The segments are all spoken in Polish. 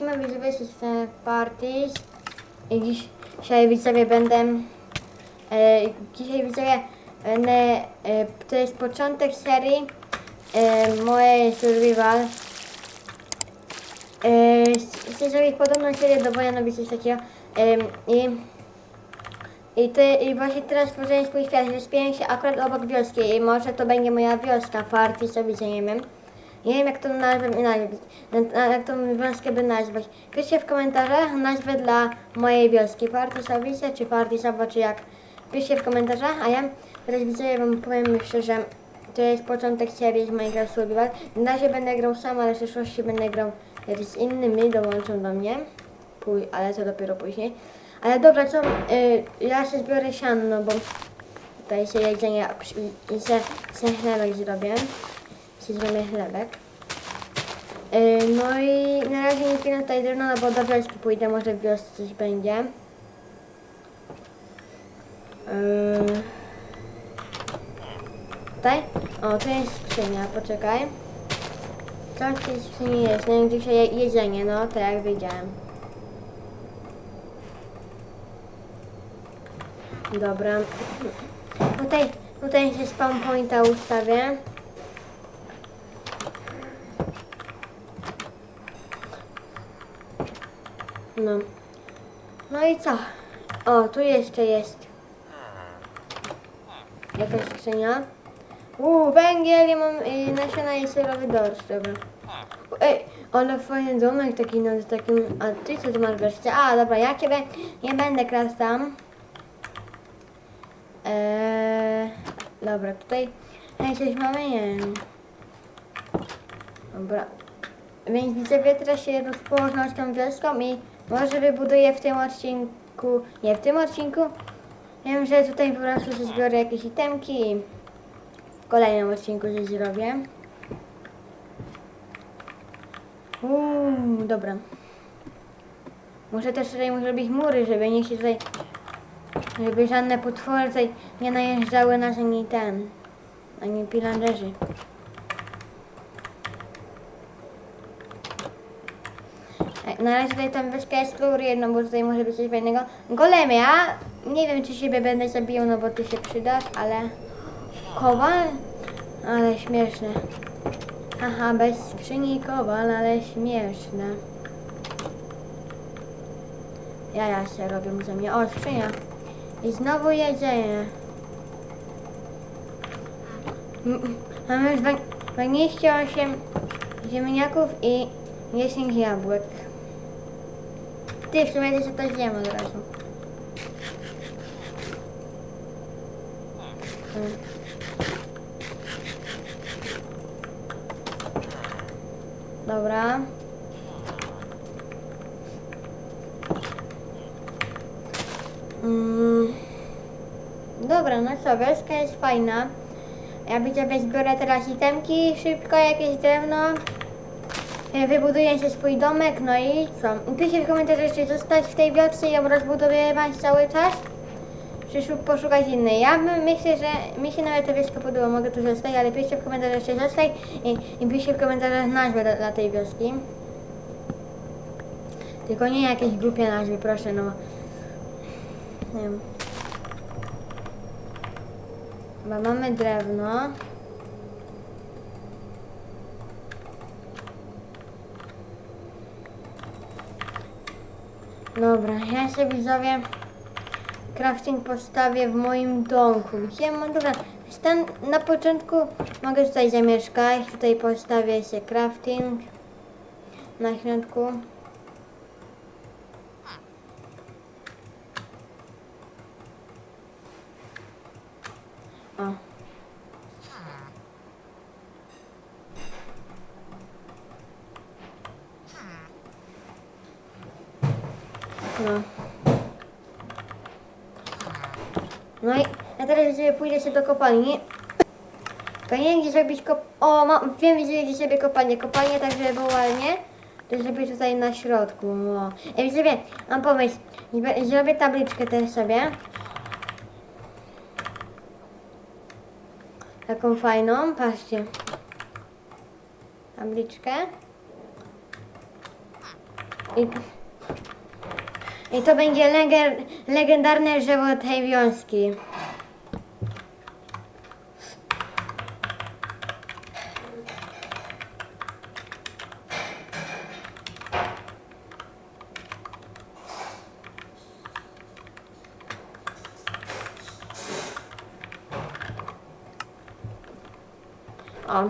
Mamy widzowie system parties i dziś, dzisiaj widzowie będę e, dzisiaj widzowie będę e, to jest początek serii e, mojej survival e, chcę zrobić podobną serię do Wojanowi coś e, i i, ty, I właśnie teraz stworzyłem swój świat, wyspiłem się akurat obok wioski i może to będzie moja wioska, party sobie nie Nie wiem jak to nazwę, nazwać, na- jak tą wioskę by nazwać. Piszcie w komentarzach nazwę dla mojej wioski, Party Sawice czy Party Saba, czy jak. Piszcie w komentarzach, a ja teraz widzę, wam powiem jeszcze, że to jest początek serii z Minecraft Survival. Na razie będę grał sam, ale w przyszłości będę grał z innymi, dołączą do mnie. Pój, ale to dopiero później. Ale dobra, co, y, ja się zbiorę siano, no bo tutaj się jedzenie i se, se zrobię. Się chlebek. Y, no i na razie nie pilnuję tutaj drewno, no bo do wioski pójdę, może w wiosce coś będzie. Y, tutaj? O, tu jest skrzynia, poczekaj. Co w tej skrzyni jest? No i dzisiaj je- jedzenie, no to jak wiedziałem. Dobra. Tutaj, tutaj się spawn pointa ustawię. No. No i co? O, tu jeszcze jest. Jakaś skrzynia. Uuu, węgiel, ja mam y, nasiona i serowy dorsz, dobra. Ej, ale fajny domek taki, no z takim, a ty co tu masz wreszcie? A, dobra, ja ciebie nie będę klas tam. Eee, dobra, tutaj Ej, coś mamy, nie. Dobra. Więc widzowie teraz się rozpoznał z tą wioską i może wybuduję w tym odcinku, nie w tym odcinku. Wiem, że tutaj po prostu sobie zbiorę jakieś itemki i w kolejnym odcinku coś zrobię. Uuu, dobra. Muszę też tutaj muszę robić mury, żeby nikt się tutaj żeby żadne potwory tutaj nie najeżdżały nas ani ten, ani pilanderzy. Na razie tutaj tam wyszkę eksploruję, no bo tutaj może być coś fajnego. Golemy, ja nie wiem czy siebie będę zabijał, no bo ty się przydasz, ale... Kowal? Ale śmieszne. Aha, bez skrzyni kowal, ale śmieszne. Jaja się robią ze mnie. O, skrzynia. I znowu jedzenie. Mamy już dwa- 28 ziemniaków i 10 jabłek. Ty, w sumie się to zjem od razu. Dobra. Mm. Dobra, no co, wioska jest fajna. Ja widzowie zbiorę teraz itemki, szybko jakieś drewno. E, Wybuduję się swój domek, no i co? Piszcie w komentarzach, czy zostać w tej wiosce i ją rozbudowywać cały czas? Czy szu- poszukać innej? Ja myślę, że mi się nawet ta wioska podoba, mogę tu zostać, ale piszcie w komentarzach, czy zostać i, i piszcie w komentarzach nazwę dla, dla tej wioski. Tylko nie jakieś głupie nazwy, proszę, no. Chyba mamy drewno. Dobra, ja sobie widzowie crafting postawię w moim domku. Gdzie mam, dobra, stan na początku mogę tutaj zamieszkać, tutaj postawię się crafting na środku. O. No. No i ja teraz sobie pójdę się do kopalni. Powinienem gdzie zrobić kop... O, mam, wiem gdzie, gdzie sobie kopalnię. Kopalnię tak, żeby było ładnie. To zrobię tutaj na środku. O. Ej, sobie, mam pomysł. Zrobię tabliczkę też sobie. Taką fajną, patrzcie. Tabliczkę. I, i to będzie leger, legendarne drzewo tej wioski. O.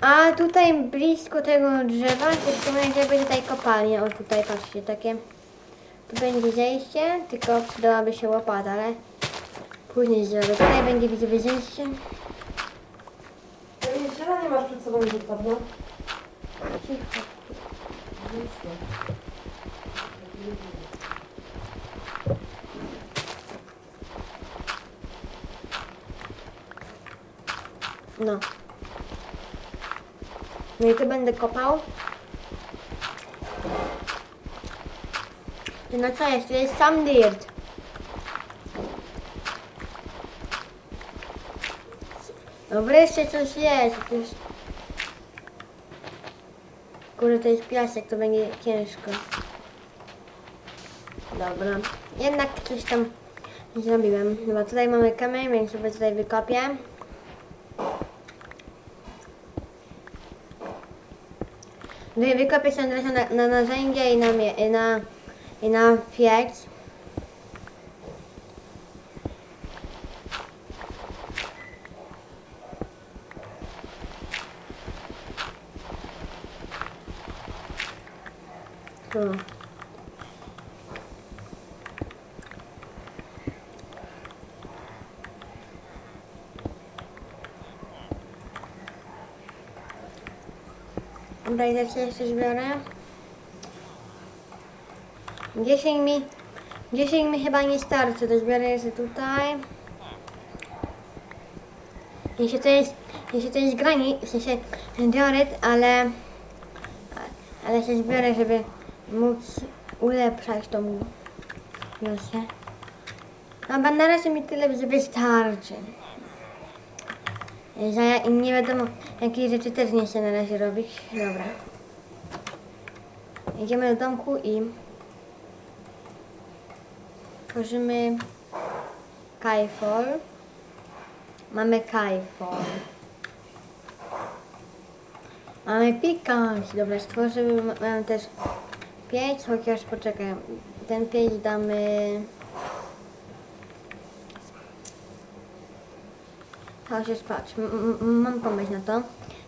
A tutaj blisko tego drzewa, wspomniałem, że będzie tutaj kopalnia. O tutaj patrzcie, takie. Tu będzie zejście, tylko przydałaby się łopata, ale później zrobię. Tutaj będzie widzowie zejście. Masz przed sobą. Cicho. No. No i tu będę kopał. No co jest? To jest sam dirt. No wreszcie coś jest. Kurde, to jest piasek, to będzie ciężko. Dobra. Jednak coś tam zrobiłem. Dobra, tutaj mamy kamień, więc sobie tutaj wykopię. No i wykopię sobie teraz na, na narzędzie i na, mie- i na, i na piec. Tu. Teraz jeszcze zbiorę. 10 mi, 10 mi chyba nie starczy, to zbiorę jeszcze tutaj. Jeśli to jest, jeśli to jest granit, w sensie dioryt, ale, ale się zbiorę, żeby móc ulepszać tą wioskę. Dobra, na razie mi tyle wystarczy. Że i nie wiadomo, jakie rzeczy też nie chcę na razie robić. Dobra. Idziemy do domku i tworzymy kajfol. Mamy kajfol. Mamy pikant. Dobra, stworzymy mamy też pięć, chociaż poczekaj. Ten pięć damy... Chociaż patrz, mam pomysł na to.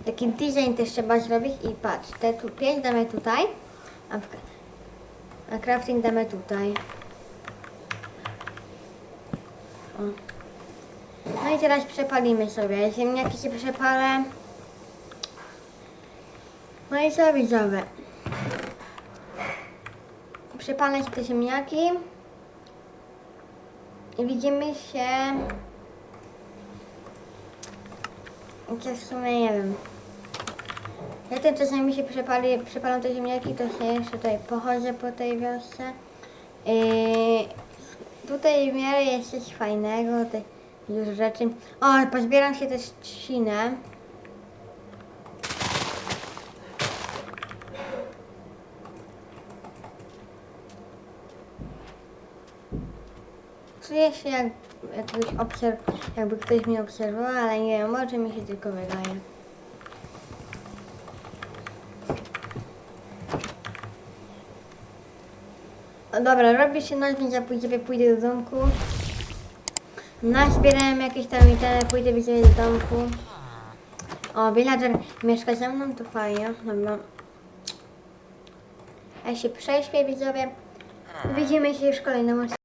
Taki design też trzeba zrobić i patrz, te tu pięć damy tutaj, a, w, a crafting damy tutaj. O. No i teraz przepalimy sobie. Ziemniaki się przepalę. No i co widzowie? Przepalę się te ziemniaki. I widzimy się... Chociaż w sumie nie wiem. Ja tym czasami mi się przepali, przepalą te ziemniaki, to się jeszcze tutaj pochodzę po tej wiosce. Tutaj w miarę jest coś fajnego, te już rzeczy. O, pozbieram się też trzcinę. Czuję się jak, jakbyś obserw, jakby ktoś mnie obserwował, ale nie wiem, może mi się tylko wydaje. O, dobra, robi się noc, więc ja pójdę, pójdę do domku. Nazbierałem jakieś tam itemy, pójdę sobie do domku. O, villager mieszka ze mną, to fajnie. Dobra. Ja się prześpię, widzowie. Widzimy się już odcinku.